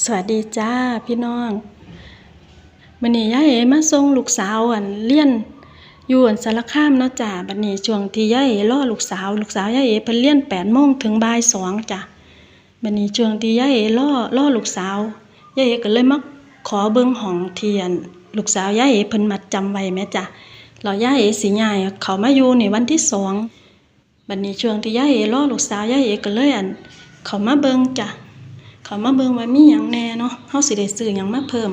สวัสดีจ้าพี่น้องมื้อนี้ย่าเอ๋มาส่งลูกสาวอันเรียนอยู่อันสารคามเนาะจ้าบัดนี้ช่วงที่ย่าเอ๋รอลูกสาวลูกสาวย่าเอ๋เพิ่นเรียน8โมงถึงบ่าย2จ้ะบัดนี้ช่วงที่ย่าเอ๋รอรอลูกสาวย่าเอ๋ก็เลยมาขอเบิ่งห้องเทียน ลูกสาวย่าเอ๋เพิ่นมัดจำไว้แม่จ้ะแล้วยาเอ๋สิย้ายเขามาอยู่ในวันที่สองบัดนี้ช่วงที่ย่าเอ๋รอลูกสาวย่าเอ๋ก็เลยอันเขามาเบิ่งจ้ะ เขามาเบิ่งว่ามีหยังแหน่เนาะเฮาสิได้ซื้อหยังมาเพิ่ม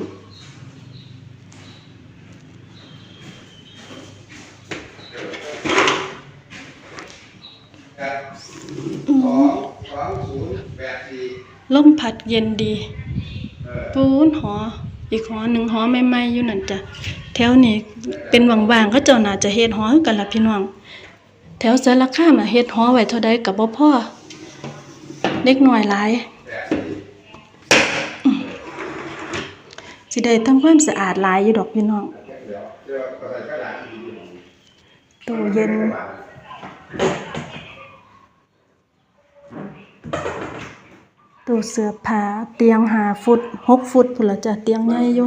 ครับสองสองศูนย์แปดสี่ลมพัดเย็นดี เออปูนหอ อีกหอหนึ่งหอใหม่ๆอยู่นั่นจ้ะแถวนี้เป็นว่างๆเขาเจ้าน่าจะเฮ็ดหอคือกันล่ะพี่น้อง แถวสารคามน่ะเฮ็ดหอไว้เท่าใดก็บ่พอเด็กน้อยหลาย แปด สิได้ทำความสะอาดหลายอยู่ดอกพี่น้องตู้เย็นตู้เสื้อผ้าเตียง5ฟุต6ฟุตพุ่นละจ้ะเตียงใหญ่อยู่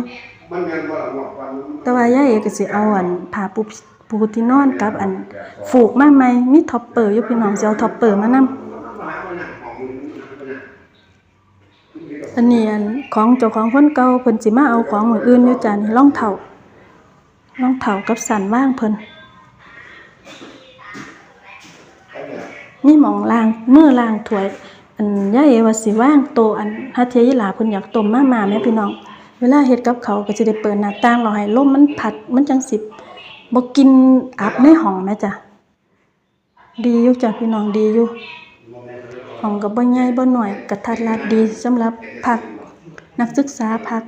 แต่ว่ายายเอกสิเอาอันผ้าปูปูที่นอนกับอันฟูกมาใหมมีท็อปเปอร์อยู่พี่น้องสิเอาท็อปเปอร์มานำ อันนี้อันของเจ้าของคนเก่าเพิ่นสิมาเอาของมื้ออื่นอยู่จ้ะนี่องเท้ารองเท้ากับสันว่างเพิ่นมีหมองล้างมือล้างถวย อันย่าเอว่าสิว่างโตอันหาเทียยหลาเพิ่นอยากต้มมามาแม่พี่น้อง เวลาเฮ็ดกับเขาก็สิได้เปิดหน้าต่างรอให้ลมมันพัดมันจังสิบ่กินอับในห้องแม่จ้ะดีอยู่จ้ะพี่น้องดีอยู่ ห้องก็บ่ใหญ่บ่น้อยกระทัดรัดดีสำหรับพักนักศึกษาพัก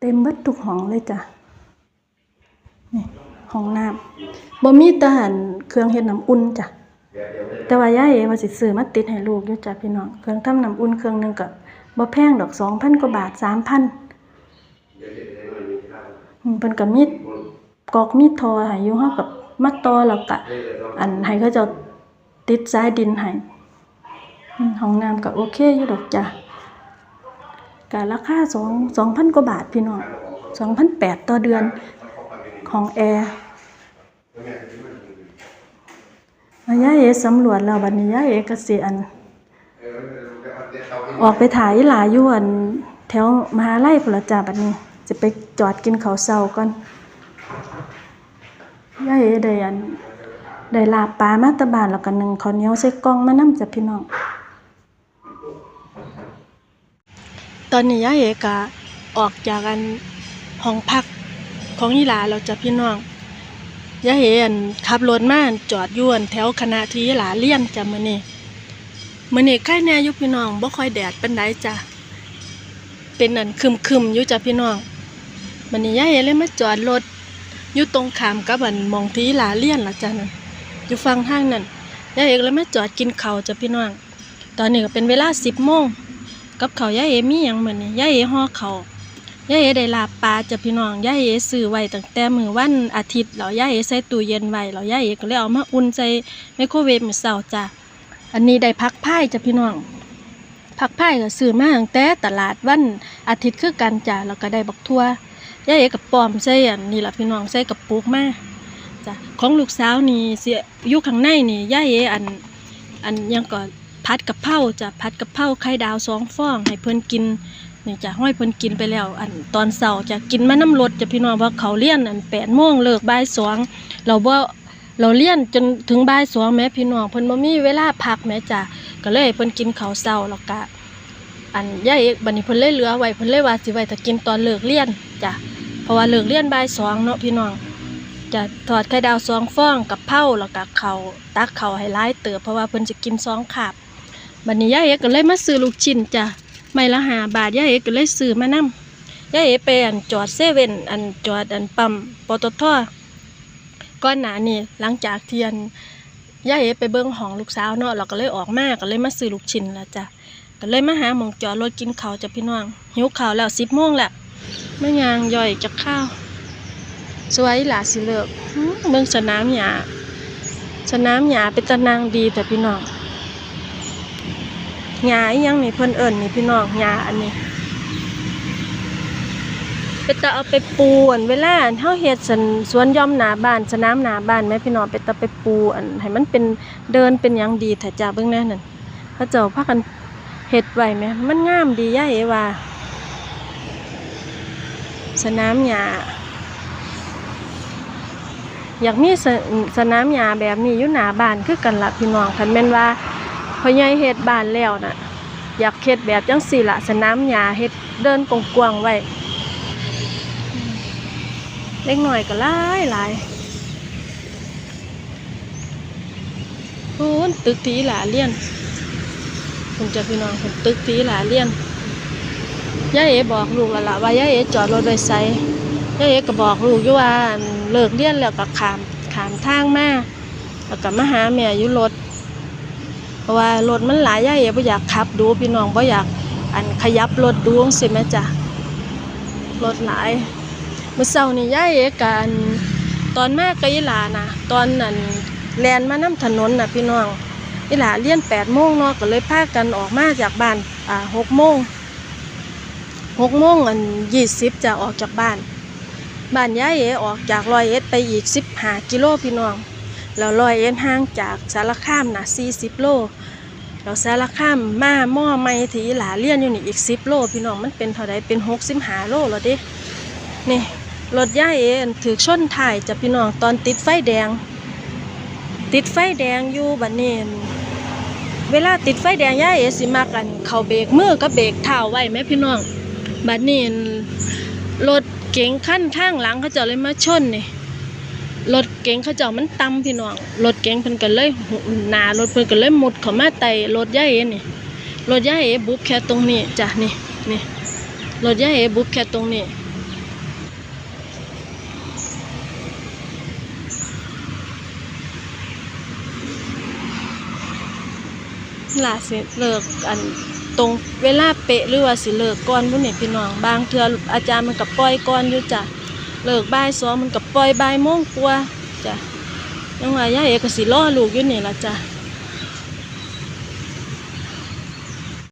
เต็มเบิดทุกห้องเลยจ้ะนี่ห้องน้ำบ่มีต่อันเครื่องเฮ็ดน้ำอุ่นจ้ะแต่ว่ายายเอว่าสิซื้อมาติดให้ลูกอยู่จ้ะพี่น้องเครื่องทำน้ำอุ่นเครื่องหนึงก็บ่แพงดอก2,000กว่าบาท3,000อืมเพิ่นก็มีดกอกมีดทอให้อยู่เฮากับมาต่อแล้วก็อันให้เขาจ้า ติดสายดินให้ห้องน้ำก็โอเคอยู่ดอกจ้ะก็ราคา2 2,000กว่าบาทพี่น้อง2,800ต่อเดือนของแอร์แล้วยายเอสำรวจแล้วบัดนี้ยายเอก็สิอัน ออกไปถ่ายหลาอยู่อันแถวมหาลัยพุ่นลจ้าบัดนี้ จะไปจอดกินเขาเช้าก่อนยายเอได้อัน ได้ลาบปลามาตะบานแล้วก็นึ่งข้าวเหนียวใส่กล่องมานำจ้ะพี่น้อง ตอนนี้ยายเอกออกจากอันห้องพักของอีหลาแล้วจ้ะพี่น้องยายเห็นขับรถมาจอดยวนแถวคณะที่หลาเลียนจ้ะมื้อนี้มื้อนี้ใกล้แน่อยู่พี่น้องบ่ค่อยแดดปานใดจ้ะเป็นอันคึมๆอยู่จ้ะพี่น้องมื้อนี้ยายเห็นเลยมาจอดรถอยู่ตรงขามกับอันมองที่หลาเลียนละจ้ะนั่น อยู่ฝั่งทางนั้นยายเอกเลยมาจอดกินข้าวจ้ะพี่น้อง ตอนนี้ก็เป็นเวลา10โมงกับข้าวยายเอมีหยังเหมือนี้ยายเอห่อข้าวยายเอได้ลาปลาจ้ะพี่น้องยายเอซื้อไว้ตั้งแต่มือวันอาทิตย์แล้วยายเอใส่ตู้เย็นไว้แล้วยายเอก็เลยเอามาอุ่นใส่ไมโครเวฟมื้อเช้าจ้ะอันนี้ได้ผักพาจ้ะพี่น้องผักพายก็ซื้อมาตั้งแต่ตลาดวันอาทิตย์คือกันจ้ะแล้วก็ได้บักทั่วยายเอก็ป้อมใส่อันนี้ล่ะพี่น้องใส่กระปุกมา จ้ะของลูกสาวนี่เสียอยู่ข้างในนี่ย่าเออันอันยังก่อนผัดกะเพราจ้ะผัดกะเพราไข่ดาวสองฟองให้เพิ่นกินนี่จะห้อยเพิ่นกินไปแล้ว อันตอนเช้าจะกินมาน้ำรถจะพี่น้องว่าเขาเลี้ยนอันแปดโมงเลิกบ่ายสองเราบ่เราเลี้ยนจนถึงบ่ายสองแม่พี่น้องเพิ่นบ่มีเวลาพักแม่จ้ะก็เลยเพิ่นกินเขาวเช้าแล้วก็อันย่าเอกบัดนี้เพิ่นเลยเหลือไว้เพิ่นเลยว่าสิไว้ถ้ากินตอนเลิกเรียนจ้ะเพราะว่าเลิกเรียนบ่ายสองเนาะพี่น้อง จะทอดไข่ดาวสองฟองกับเผาแล้วก็เขาตักเขาให้หลายเติบเพราะว่าเพิ่นจะกินสองคาบบัดนี้ย่าเอกก็เลยมาซื้อลูกชิ้นจ้ะไม่ละหาบาทย่าเอ๋ก็เลยซื้อมานำย่าเอ๋ไปอันจอดเซเว่นอันจอดอันปั๊มปตทก้อนหนานี่หลังจากเทียนย่าเอ๋ไปเบิ่งห้องลูกสาวเนาะเราก็เลยออกมาก็เลยมาซื้อลูกชิ้นล้วจ้ะก็เลยมาหาหมองจอดรถกินข้าวจ้ะพี่น้องหิวข้าวแล้วสิบโมงแหล้วแม่ยางย่อยจากข้าว สวยหลาสิเลิกหืมเบิ่งสนามหญ้าสนามหญ้าเป็นตะนางดีแต่พี่น้องหญ้าอีหยังนี่เพิ่นเอิ้นนี่พี่น้องหญ้าอันนี้ไปตะเอาไปปูอันเวลาอันเฮาเฮ็ดสันสวนย่อมหนาบ้านสนามหนาบ้านแม่พี่น้องไปตะไปปูอันให้มันเป็นเดินเป็นยังดีถ้าจ้าเบิ่งแน่นั่นเขาเจ้าพากันเฮ็ดไหว้แหมมันงามดีย่าเอว่า สนามหญ้า อยากมีสสนามหญ้าแบบนี้อยู่หน้าบ้านคือกันละพี่น้องคันแม่นว่าพอใหญ่เฮ็ดบ้านแล้วน่ะ อยากเฮ็ดแบบจังสี่ละสนามหญ้าเฮ็ดเดินกว้างๆไว้เล็กหน่อยก็หลายหลายโอ้นตึกทีหลาเลียนคุณจะพี่น้องคุณตึกทีหลาเลียนย่าเอ๋บอกลูกล้วล่ะว่าย่าเอ๋จอดรถไว้ไส ย่าเอ๋ก็บอกลูกอยู่ว่าเลิกเรียนแล้วก็ขามขามทางมาแล้วก็มาหาแม่อยู่รถเพราะว่ารถมันหลายย่าเอ๋บ่อยากขับดูพี่น้องบ่อยากอันขยับรถดูจังซี่แม่จ้ะรถหลายเมื้อเช้านี่ย่าเอ๋ก็อันตอนมากับอีหลานะตอนนั้นแลนมานํถนนน่ะพี่น้องอีหลาเรียน8โมงเนาะก็เลยพากันออกมาจากบ้านอ่า6โมงหกโมงอันยี่สิบจะออกจากบ้าน บ้านยายเอออกจากรอยเอ็ดไปอีกสิบห้ากิโลพี่น้องแล้วรอยเอ็ดห่างจากสารคามนะสี่สิบโลแล้วสารคามมาหม้อไม่ถีหลาเลี่ยนอยู่นี่อีกสิบโลพี่น้องมันเป็นเท่าไรเป็นหกสิบห้าโลแล้วดินี่รถย้ายเอถือชนถ่ายจะพี่น้องตอนติดไฟแดง ติดไฟแดงอยู่บัดนี้อั่นเวลาติดไฟแดงย้ายเอสิมากัน เขาเบรกมือกับเบรกเท้าไว้ไหมพี่น้องบัดนี้ รถเก๋งขั้นข้างหลังเขาเจ้าเลยมาชนนี่รถเก๋งเขาเจ้ามันต่ำพี่น้องรถเก๋งเพิ่นก็เลยหนารถเพิ่นก็เลยหมดเข้ามาไต่รถย่าเอนี่รถย่าเอบุบแค่ตรงนี้จ้ะนี่นี่รถย่าเอบุบแค่ตรงนี้ล่าสิเลิกอัน ตรงเวลาเป๊ะหรือว่าสิเลิกก่อนบุนี่พี่น้องบางเทื่ออาจารย์มันกับปล่อยก่อนอยู่จ้ะเลิกบ่ายสองมันกับปล่อยบ่ายโมงกว่าจ้ะยังว่าย่าเอกสิล่อลูกอยู่นี่ละจ้ะ